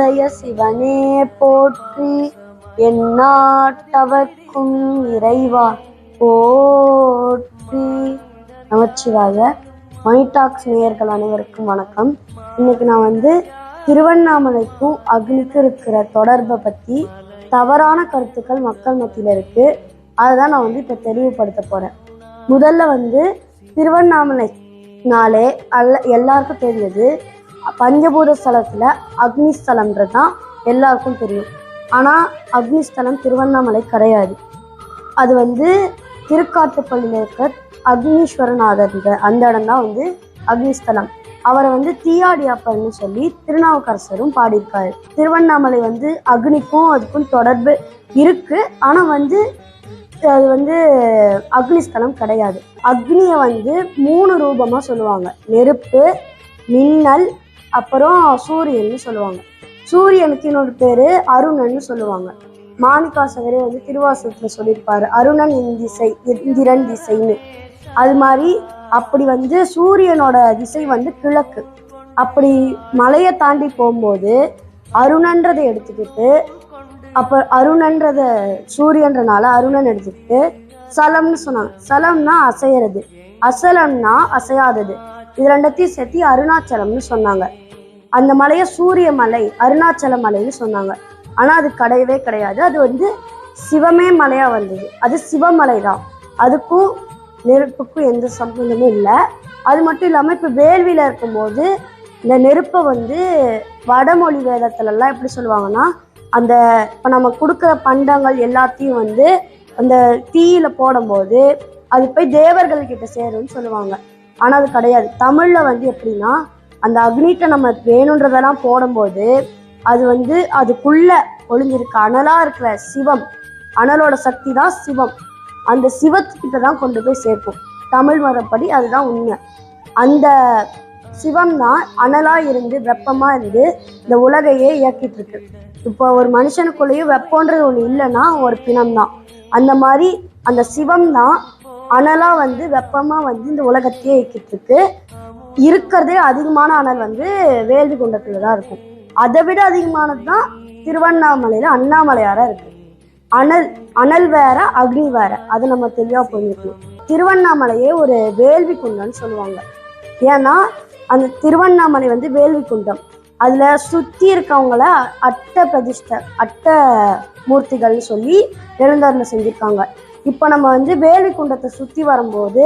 உடைய சிவனே போற்றி. எந்நாட்டவர்க்கும் இறைவா போற்றி. நமச்சிவாய. மணிடாக்ஸ் நேயர்கள் அனைவருக்கும் வணக்கம். இன்னைக்கு நான் வந்து திருவண்ணாமலைக்கும் அக்னிக்கும் இருக்கிற தொடர்பை பற்றி தவறான கருத்துக்கள் மக்கள் மத்தியில் இருக்கு. அதை தான் நான் வந்து இப்போ தெளிவுபடுத்த போகிறேன் முதல்ல வந்து திருவண்ணாமலைனாலே அல்ல எல்லாருக்கும் தெரிஞ்சது பஞ்சபூத ஸ்தலத்தில் அக்னி ஸ்தலம்ன்றது தான் எல்லாருக்கும் தெரியும். ஆனால் அக்னி ஸ்தலம் திருவண்ணாமலை கிடையாது. அது வந்து திருக்காட்டுப்பள்ளியில் இருக்க அக்னீஸ்வரநாதர் அந்த இடம் தான் வந்து அக்னிஸ்தலம். அவரை வந்து தீயாடி அப்பர்னு சொல்லி திருநாவுக்கரசரும் பாடியிருக்காரு. திருவண்ணாமலை வந்து அக்னிக்கும் அதுக்கும் தொடர்பு இருக்கு. ஆனால் வந்து அது வந்து அக்னிஸ்தலம் கிடையாது. அக்னியை வந்து மூணு ரூபமாக சொல்லுவாங்க. நெருப்பு மின்னல் அப்புறம் சூரியன்னு சொல்லுவாங்க. சூரியனுக்கு இன்னொரு பேரு அருணன்னு சொல்லுவாங்க. மாணிக்காசகரே வந்து திருவாசகத்துல சொல்லியிருப்பாரு. அருணன் இந்திசை இந்திரன் திசைன்னு. அது மாதிரி அப்படி வந்து சூரியனோட திசை வந்து கிழக்கு. அப்படி மலையை தாண்டி போகும்போது அருணன்றதை எடுத்துக்கிட்டு அப்ப அருணன்றத சூரியன்றனால அருணன் எடுத்துக்கிட்டு சலம்னு சொன்னாங்க. சலம்னா அசையறது. அசலம்னா அசையாதது. இது ரெண்டத்தையும் சேர்த்து அருணாச்சலம்னு சொன்னாங்க. அந்த மலையை சூரிய மலை அருணாச்சல மலைன்னு சொன்னாங்க. ஆனா அது கிடையவே கிடையாது. அது வந்து சிவமே மலையா வந்தது. அது சிவமலை தான் அதுக்கும் நெருப்புக்கும் எந்த சம்பந்தமும் இல்லை. அது மட்டும் இல்லாமல் இப்போ வேள்வியில் இருக்கும்போது இந்த நெருப்பை வந்து வடமொழி வேதத்துலலாம் எப்படி சொல்லுவாங்கன்னா அந்த இப்போ நம்ம கொடுக்குற பண்டங்கள் எல்லாத்தையும் வந்து அந்த தீயில போடும்போது அது போய் தேவர்கள் கிட்ட சேரும்னு சொல்லுவாங்க. ஆனால் அது கிடையாது. தமிழில் வந்து எப்படின்னா அந்த அக்னிட்ட நம்ம வேணுன்றதெல்லாம் போடும்போது அது வந்து அதுக்குள்ள ஒளிஞ்சிருக்க. அனலா இருக்கிற சிவம் அனலோட சக்தி தான் சிவம். அந்த சிவத்துக்கிட்ட தான் கொண்டு போய் சேர்க்கும். தமிழ் மரப்படி அதுதான் உண்மை. அந்த சிவம் தான் அனலா இருந்து வெப்பமா இருந்து இந்த உலகையே இயக்கிட்டு இருக்கு இப்போ ஒரு மனுஷனுக்குள்ளேயும் வெப்பன்றது ஒன்று இல்லைன்னா ஒரு பிணம் தான். அந்த மாதிரி அந்த சிவம் தான் அனலா வந்து வெப்பமா வந்து இந்த உலகத்தையே இயக்கிட்டு இருக்கு இருக்கிறதே அதிகமான அனல் வந்து வேள்வி குண்டத்தில் தான் இருக்கும். அதை விட அதிகமானது தான் திருவண்ணாமலையில் அண்ணாமலையாராக இருக்குது அனல் அனல் வேற அக்னி வேற. அது நம்ம தெளிவாக புரிஞ்சுக்கணும். திருவண்ணாமலையே ஒரு வேள்வி குண்டம்னு சொல்லுவாங்க. ஏன்னா அந்த திருவண்ணாமலை வந்து வேள்வி குண்டம். அதில் சுற்றி இருக்கவங்கள அட்ட பிரதிஷ்ட அட்ட மூர்த்திகள்னு சொல்லி எழுந்தருள செஞ்சுருக்காங்க. இப்போ நம்ம வந்து வேள்வி குண்டத்தை சுற்றி வரும்போது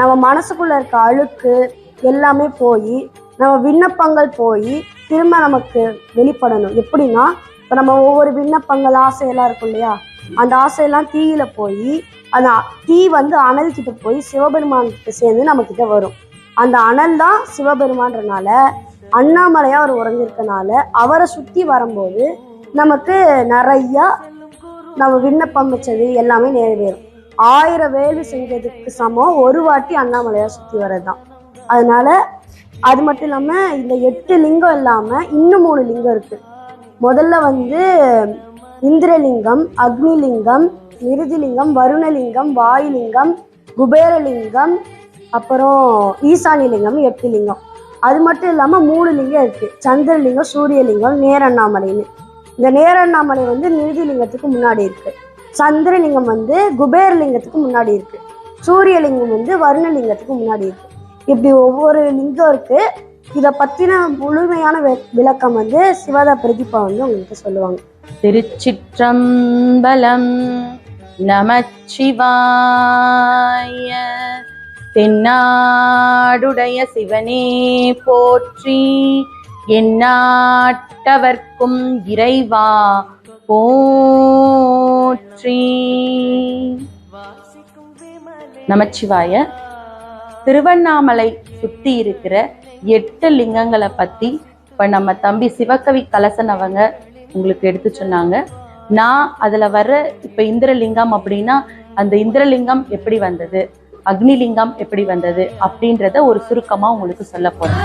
நம்ம மனசுக்குள்ளே இருக்க அழுக்கு எல்லாமே போய் நம்ம விண்ணப்பங்கள் போய் திரும்ப நமக்கு வெளிப்படணும். எப்படின்னா இப்போ நம்ம ஒவ்வொரு விண்ணப்பங்கள் ஆசையெல்லாம் இருக்கும் இல்லையா? அந்த ஆசையெல்லாம் தீயில போய் அந்த தீ வந்து அனல் கிட்ட போய் சிவபெருமான்கிட்ட சேர்ந்து நம்ம கிட்ட வரும். அந்த அனல் தான் சிவபெருமான்றனால அண்ணாமலையா அவர் உறைஞ்சிருக்கனால அவரை சுத்தி வரும்போது நமக்கு நிறைய நம்ம விண்ணப்பம் வச்சது எல்லாமே நிறைவேறும். ஆயிரம் வேலு செஞ்சதுக்கு சமம் ஒரு வாட்டி அண்ணாமலையா சுத்தி வர்றது தான் அதனால அது மட்டும் இல்லாம இந்த எட்டு லிங்கம் இல்லாம இன்னும் மூணு லிங்கம் இருக்கு. முதல்ல வந்து இந்திரலிங்கம் அக்னிலிங்கம் நிருதிலிங்கம் வருணலிங்கம் வாயுலிங்கம் குபேரலிங்கம் அப்புறம் ஈசானிலிங்கம் எட்டு லிங்கம் அது மட்டும் இல்லாமல் மூணு லிங்கம் இருக்கு. சந்திரலிங்கம் சூரியலிங்கம் நேரண்ணாமலைன்னு. இந்த நேரண்ணாமலை வந்து நிருதிலிங்கத்துக்கு முன்னாடி இருக்கு. சந்திரலிங்கம் வந்து குபேரலிங்கத்துக்கு முன்னாடி இருக்கு. சூரியலிங்கம் வந்து வருணலிங்கத்துக்கு முன்னாடி இருக்கு. இப்படி ஒவ்வொரு லிங்கம் இருக்கு. இதை பத்தின முழுமையான விளக்கம் வந்து சிவதா பிரதீபா வந்து உங்களுக்கு சொல்லுவாங்க. திருச்சிற்றம்பலம் நமச்சிவாய தென்னாடுடைய சிவனே போற்றி எந்நாட்டவர்க்கும் இறைவா போற்றி. நமச்சிவாய திருவண்ணாமலை சுத்தி இருக்கிற எட்டு லிங்கங்களை பத்தி இப்ப நம்ம தம்பி சிவகவி கலசன் அவங்க உங்களுக்கு எடுத்து சொன்னாங்க. நான் அதுல வர்ற இப்ப இந்திரலிங்கம் அப்படின்னா அந்த இந்திரலிங்கம் எப்படி வந்தது? அக்னிலிங்கம் எப்படி வந்தது? அப்படின்றத ஒரு சுருக்கமா உங்களுக்கு சொல்ல போறேன்.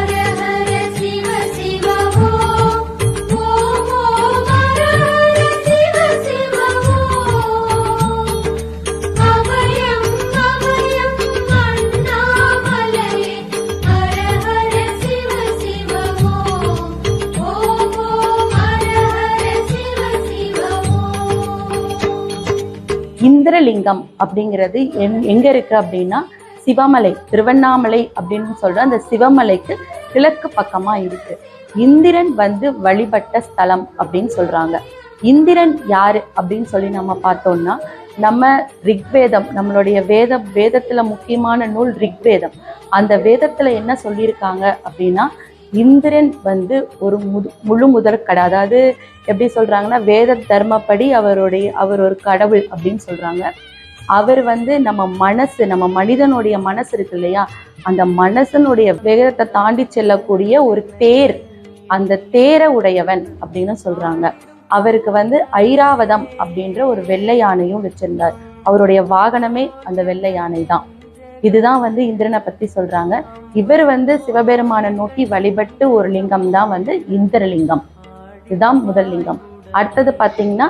சிவலிங்கம் அப்படிங்கிறது எங் எங்க இருக்கு அப்படின்னா சிவமலை திருவண்ணாமலை அப்படின்னு சொல்ற அந்த சிவமலைக்கு கிழக்கு பக்கமா இருக்கு. இந்திரன் வந்து வழிபட்ட ஸ்தலம் அப்படின்னு சொல்றாங்க. இந்திரன் யாரு அப்படின்னு சொல்லி நம்ம பார்த்தோம்னா நம்ம ரிக்வேதம் நம்மளுடைய வேத வேதத்துல முக்கியமான நூல் ரிக்வேதம். அந்த வேதத்துல என்ன சொல்லியிருக்காங்க அப்படின்னா இந்திரன் வந்து ஒரு முது முழு முதற் கடை. அதாவது எப்படி சொல்கிறாங்கன்னா வேத தர்மப்படி அவருடைய அவர் ஒரு கடவுள் அப்படின்னு சொல்கிறாங்க அவர் வந்து நம்ம மனசு நம்ம மனிதனுடைய மனசு இருக்கு இல்லையா? அந்த மனசனுடைய வேகத்தை தாண்டி செல்லக்கூடிய ஒரு தேர். அந்த தேரை உடையவன் அப்படின்னு சொல்றாங்க. அவருக்கு வந்து ஐராவதம் அப்படின்ற ஒரு வெள்ளை யானையும் வச்சிருந்தார். அவருடைய வாகனமே அந்த வெள்ளை யானை தான். இதுதான் வந்து இந்திரனை பத்தி சொல்றாங்க. இவர் வந்து சிவபெருமானை நோக்கி வழிபட்டு ஒரு லிங்கம் தான் வந்து இந்திரலிங்கம். இதுதான் முதல் லிங்கம். அடுத்தது பாத்தீங்கன்னா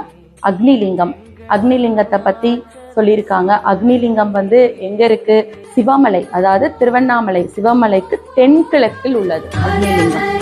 அக்னி லிங்கத்தை பத்தி சொல்லியிருக்காங்க. அக்னிலிங்கம் வந்து எங்க இருக்கு? சிவமலை அதாவது திருவண்ணாமலை சிவமலைக்கு தென்கிழக்கில் உள்ளது. அக்னிலிங்கம்.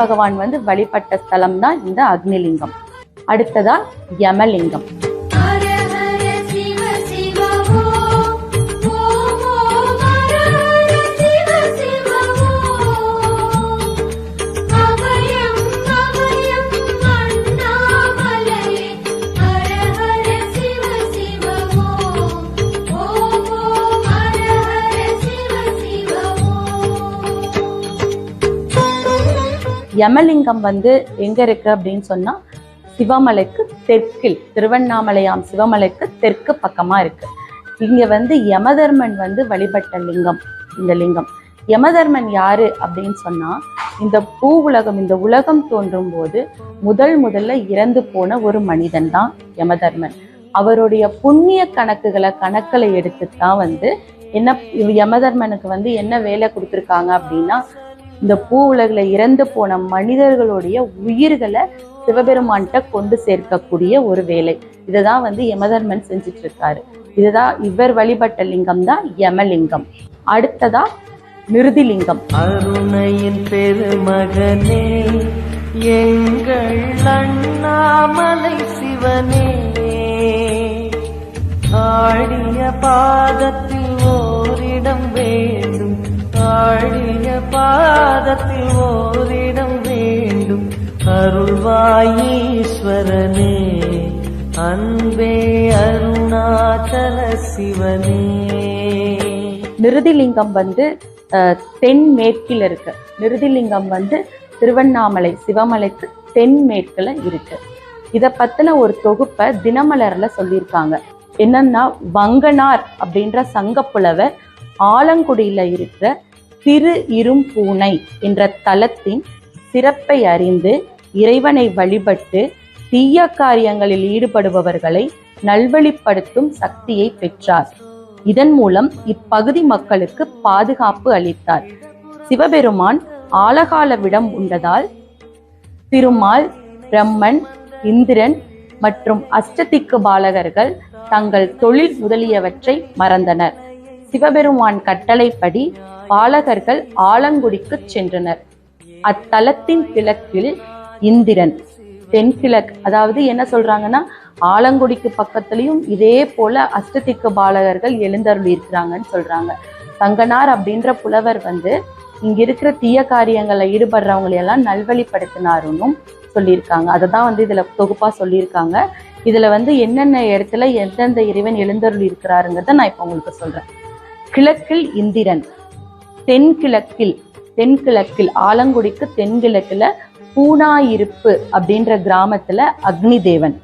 பகவான் வந்து வழிபட்ட ஸ்தலம் தான் இந்த அக்னிலிங்கம். அடுத்ததா யமலிங்கம். யமலிங்கம் வந்து எங்க இருக்கு அப்படின்னு சொன்னா சிவமலைக்கு தெற்கில் திருவண்ணாமலையாம் சிவமலைக்கு தெற்கு பக்கமா இருக்கு. இங்க வந்து யமதர்மன் வந்து வழிபட்ட லிங்கம் இந்த லிங்கம். யமதர்மன் யாரு அப்படின்னு சொன்னா இந்த பூ உலகம் இந்த உலகம் தோன்றும் போது முதல் முதல்ல இறந்து போன ஒரு மனிதன் தான் யமதர்மன். அவருடைய புண்ணிய கணக்குகளை கணக்கில் எடுத்து தான் வந்து என்ன யமதர்மனுக்கு வந்து என்ன வேலை கொடுத்துருக்காங்க அப்படின்னா இந்த பூ உலகில் இறந்து போன மனிதர்களுடைய உயிர்களை சிவபெருமான்கிட்ட கொண்டு சேர்க்கக்கூடிய ஒரு வேலை. இதை தான் வந்து யமதர்மன் செஞ்சுட்டு இருக்காரு இதுதான் இவர் வழிபட்ட லிங்கம் தான் யமலிங்கம். அடுத்ததா மிருதிலிங்கம். அருணையின் பெருமகனே எங்கள் அண்ணாமலை சிவனே ஆடிய பாதத்தில் ஓரிடம் வேண்டும் வாழிய பாதத்தில் ஓரிடம் வேண்டும். அருள்வாயீஸ்வரனே அன்பே அருணாச்சல சிவனே. நிருதிலிங்கம் வந்து தென்மேற்கில் இருக்கு. நிருதிலிங்கம் வந்து திருவண்ணாமலை சிவமலைக்கு தென்மேற்குல இருக்கு. இதை பத்தின ஒரு தொகுப்பை தினமலர்ல சொல்லியிருக்காங்க. என்னன்னா வங்கனார் அப்படின்ற சங்கப்புலவர் ஆலங்குடியில இருக்கிற திரு இரும்பூனை என்ற தலத்தின் சிறப்பை அறிந்து இறைவனை வழிபட்டு தீய காரியங்களில் ஈடுபடுபவர்களை நல்வழிப்படுத்தும் சக்தியை பெற்றார். இதன் மூலம் இப்பகுதி மக்களுக்கு பாதுகாப்பு அளித்தார். சிவபெருமான் ஆலகால விடம் உண்டதால் திருமால் பிரம்மன் இந்திரன் மற்றும் அஷ்டதிக்கு பாலகர்கள் தங்கள் தொழில் முதலியவற்றை மறந்தனர். சிவபெருமான் கட்டளைப்படி பாலகர்கள் ஆலங்குடிக்கு சென்றனர். அத்தலத்தின் கிழக்கில் இந்திரன் தென்கிழக்கு அதாவது என்ன சொல்றாங்கன்னா ஆலங்குடிக்கு பக்கத்துலயும் இதே போல அஷ்டதிக்கு பாலகர்கள் எழுந்தருள் இருக்கிறாங்கன்னு சொல்றாங்க. தங்கனார் அப்படின்ற புலவர் வந்து இங்க இருக்கிற தீய காரியங்களை ஈடுபடுறவங்களையெல்லாம் நல்வழிப்படுத்தினாருன்னு சொல்லியிருக்காங்க. அதை தான் வந்து இதுல தொகுப்பா சொல்லியிருக்காங்க. இதுல வந்து என்னென்ன இடத்துல எந்தெந்த இறைவன் எழுந்தருள் இருக்கிறாருங்கிறத நான் இப்போ உங்களுக்கு சொல்றேன். கிழக்கில் இந்திரன் தென்கிழக்கில் தென்கிழக்கில் ஆலங்குடிக்கு தென்கிழக்குல பூனாயிருப்பு அப்படின்ற கிராமத்துல அக்னி தேவன்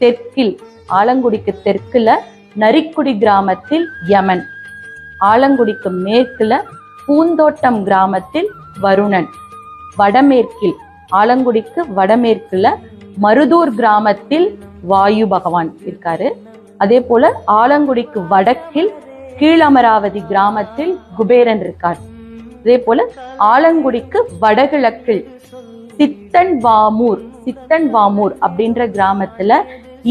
தெற்கில் ஆலங்குடிக்கு தெற்குல நரிக்குடி கிராமத்தில் யமன். ஆலங்குடிக்கு மேற்குல பூந்தோட்டம் கிராமத்தில் வருணன். வடமேற்கில் ஆலங்குடிக்கு வடமேற்குல மருதூர் கிராமத்தில் வாயு பகவான் இருக்காரு. அதே போல ஆலங்குடிக்கு வடக்கில் கீழமராவதி கிராமத்தில் குபேரன் இருக்கார். அதே போல ஆலங்குடிக்கு வடகிழக்கில் சித்தன் வாமூர் சித்தன் வாமூர் அப்படின்ற கிராமத்துல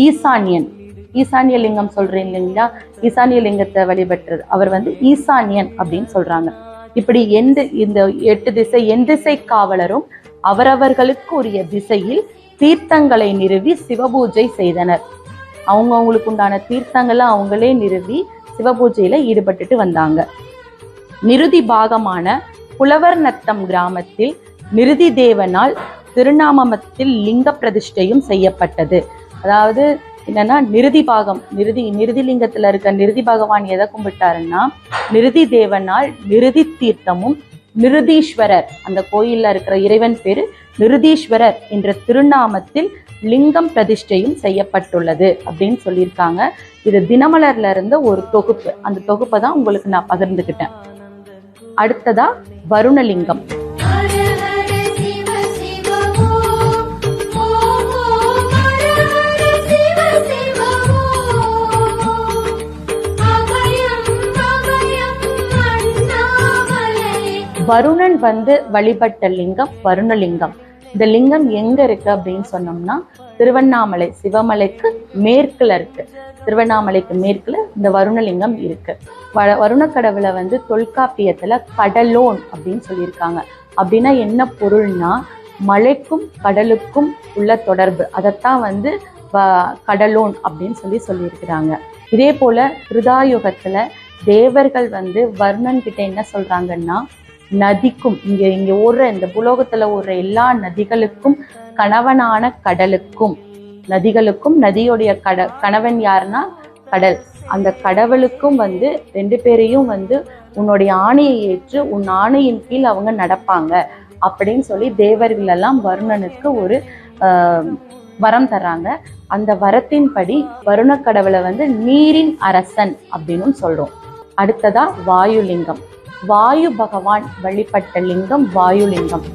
ஈசான்யன். ஈசானிய லிங்கம் சொல்றேன் இல்லைங்களா? ஈசானிய லிங்கத்தை வழிபட்டுறது அவர் வந்து ஈசான்யன் அப்படின்னு சொல்றாங்க. இப்படி எந்த இந்த எட்டு திசை எந்த திசை காவலரும் அவரவர்களுக்கு உரிய திசையில் தீர்த்தங்களை நிறுவி சிவபூஜை செய்தனர். அவங்க அவங்களுக்கு உண்டான தீர்த்தங்களை அவங்களே நிறுவி சிவபூஜையில ஈடுபட்டுட்டு வந்தாங்க. நிருதி பாகமான புலவர் நத்தம் கிராமத்தில் நிருதி தேவனால் திருநாமத்தில் லிங்க பிரதிஷ்டையும் செய்யப்பட்டது. அதாவது என்னன்னா நிருதி பாகம் நிருதி நிருதி லிங்கத்துல இருக்க நிருதி பகவான் எதை கும்பிட்டாருன்னா நிருதி தேவனால் நிருதி தீர்த்தமும் நிருதீஸ்வரர் அந்த கோயில்ல இருக்கிற இறைவன் பேரு நிருதீஸ்வரர் என்ற திருநாமத்தில் லிங்கம் பிரதிஷ்டையும் செய்யப்பட்டுள்ளது அப்படின்னு சொல்லியிருக்காங்க. இது தினமலர்ல இருந்த ஒரு தொகுப்பு. அந்த தொகுப்பை தான் உங்களுக்கு நான் பகிர்ந்துக்கிட்டேன் அடுத்ததா வருணலிங்கம். வருணன் வந்து வழிபட்ட லிங்கம் வருணலிங்கம். இந்த லிங்கம் எங்க இருக்கு அப்படின்னு சொன்னோம்னா திருவண்ணாமலை சிவமலைக்கு மேற்குல இருக்கு. திருவண்ணாமலைக்கு மேற்குல இந்த வருணலிங்கம் இருக்கு. வ- வருணக்கடவுளை வந்து தொல்காப்பியத்துல கடலோன் அப்படின்னு சொல்லியிருக்காங்க. அப்படின்னா என்ன பொருள்னா மலைக்கும் கடலுக்கும் உள்ள தொடர்பு. அதைத்தான் வந்து வ- கடலோன் அப்படின்னு சொல்லி சொல்லியிருக்கிறாங்க. இதே போல திருதாயுகத்துல தேவர்கள் வந்து வர்ணன் கிட்ட என்ன சொல்றாங்கன்னா நதிக்கும். இங்க இங்க ஓடுற இந்த புலோகத்துல ஓடுற எல்லா நதிகளுக்கும் கணவனான கடலுக்கும். நதிகளுக்கும் நதியுடைய கட கணவன் யாருன்னா கடல். அந்த கடவுளுக்கும் வந்து ரெண்டு பேரையும் வந்து உன்னுடைய ஆணையை ஏற்று உன் ஆணையின் கீழ் அவங்க நடப்பாங்க. அப்படின்னு சொல்லி தேவர்கள் எல்லாம் வருணனுக்கு ஒரு வரம் தர்றாங்க. அந்த வரத்தின்படி வருண கடவுளை வந்து நீரின் அரசன் அப்படின்னு சொல்றோம். அடுத்ததா வாயுலிங்கம். வாயு பகவான் வழிபட்ட லிங்கம் வாயுலிங்கம்.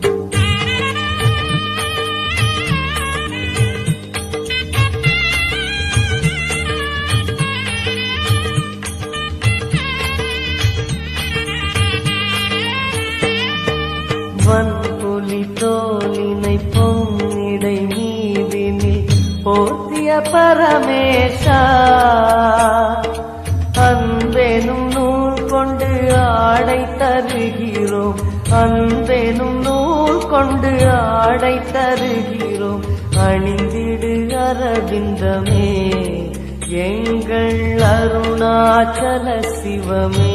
வன்புலி தோலினை பொன்னிடை மீதினில் போர்த்திய பரமேஷா ஆடை தருகிறோம் அன்பெனும் நூல் கொண்டு ஆடை தருகிறோம் அணிந்திடு அரவிந்தமே எங்கள் அருணாச்சல சிவமே.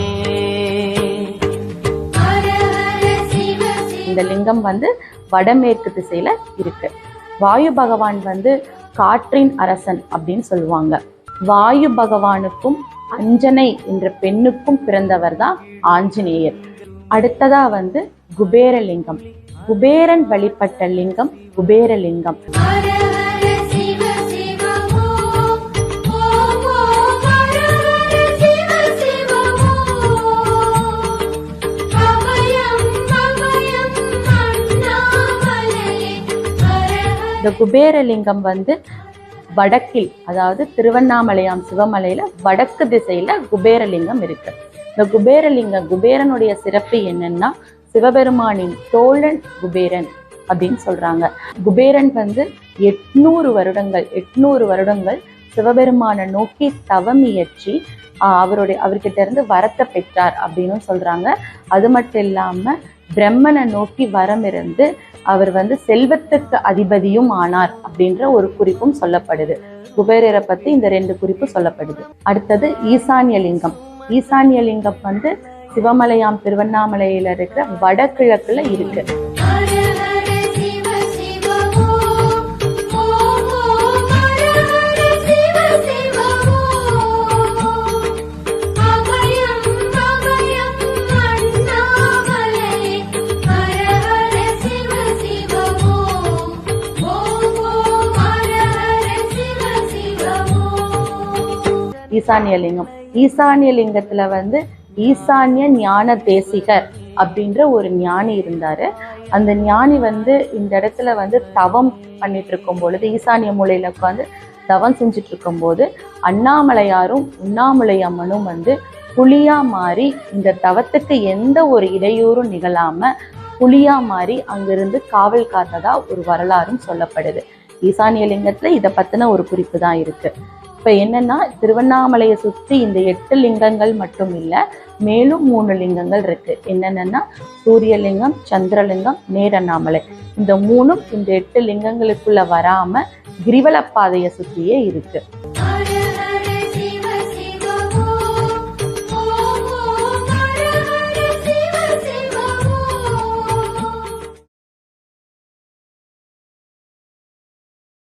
இந்த லிங்கம் வந்து வடமேற்கு திசையில இருக்கு. வாயு பகவான் வந்து காற்றின் அரசன் அப்படின்னு சொல்லுவாங்க. வாயு பகவானுக்கும் அஞ்சனை என்ற பெண்ணுக்கும் பிறந்தவர் தான் ஆஞ்சநேயர். அடுத்ததா வந்து குபேரலிங்கம். குபேரன் வழிபட்ட லிங்கம் குபேரலிங்கம். இந்த குபேரலிங்கம் வந்து வடக்கில் அதாவது திருவண்ணாமலையாம் சிவமலையில வடக்கு திசையில குபேரலிங்கம் இருக்கு. இந்த குபேரலிங்கம் குபேரனுடைய சிறப்பு என்னன்னா சிவபெருமானின் தோழன் குபேரன் அப்படின்னு சொல்றாங்க. குபேரன் வந்து எட்நூறு வருடங்கள் எட்நூறு வருடங்கள் சிவபெருமானை நோக்கி தவம் இயற்றி அவருடைய அவர்கிட்ட இருந்து வரத்தை பெற்றார் அப்படின்னு சொல்றாங்க. அது மட்டும் இல்லாம பிரம்மனை நோக்கி வரம் இருந்து அவர் வந்து செல்வத்துக்கு அதிபதியும் ஆனார் அப்படின்ற ஒரு குறிப்பும் சொல்லப்படுது. குபேரரை பத்தி இந்த ரெண்டு குறிப்பு சொல்லப்படுது. அடுத்தது ஈசான்ய லிங்கம் ஈசான்ய லிங்கம் வந்து சிவமலையாம் திருவண்ணாமலையில இருக்கிற வடகிழக்குல இருக்கு. ஈசானியலிங்கம் ஈசான்ய லிங்கத்துல வந்து ஈசான்ய ஞான தேசிகர் அப்படின்ற ஒரு ஞானி இருந்தாரு. அந்த ஞானி வந்து இந்த இடத்துல வந்து தவம் பண்ணிட்டு இருக்கும் பொழுது ஈசானிய மூலையில உட்காந்து தவம் செஞ்சுட்டு இருக்கும்போது அண்ணாமலையாரும் உண்ணாமலை அம்மனும் வந்து புலியா மாறி இந்த தவத்துக்கு எந்த ஒரு இடையூறும் நிகழாம புலியா மாறி அங்கிருந்து காவல் காத்ததா ஒரு வரலாறும் சொல்லப்படுது. ஈசானிய லிங்கத்துல இதை பத்தின ஒரு குறிப்பு தான் இருக்கு. இப்போ என்னன்னா திருவண்ணாமலையை சுற்றி இந்த எட்டு லிங்கங்கள் மட்டும் இல்லை மேலும் மூணு லிங்கங்கள் இருக்கு. என்னென்னன்னா சூரியலிங்கம் சந்திரலிங்கம் நேரண்ணாமலை இந்த மூணும் இந்த எட்டு லிங்கங்களுக்குள்ள வராம கிரிவல பாதையை சுத்தியே இருக்கு.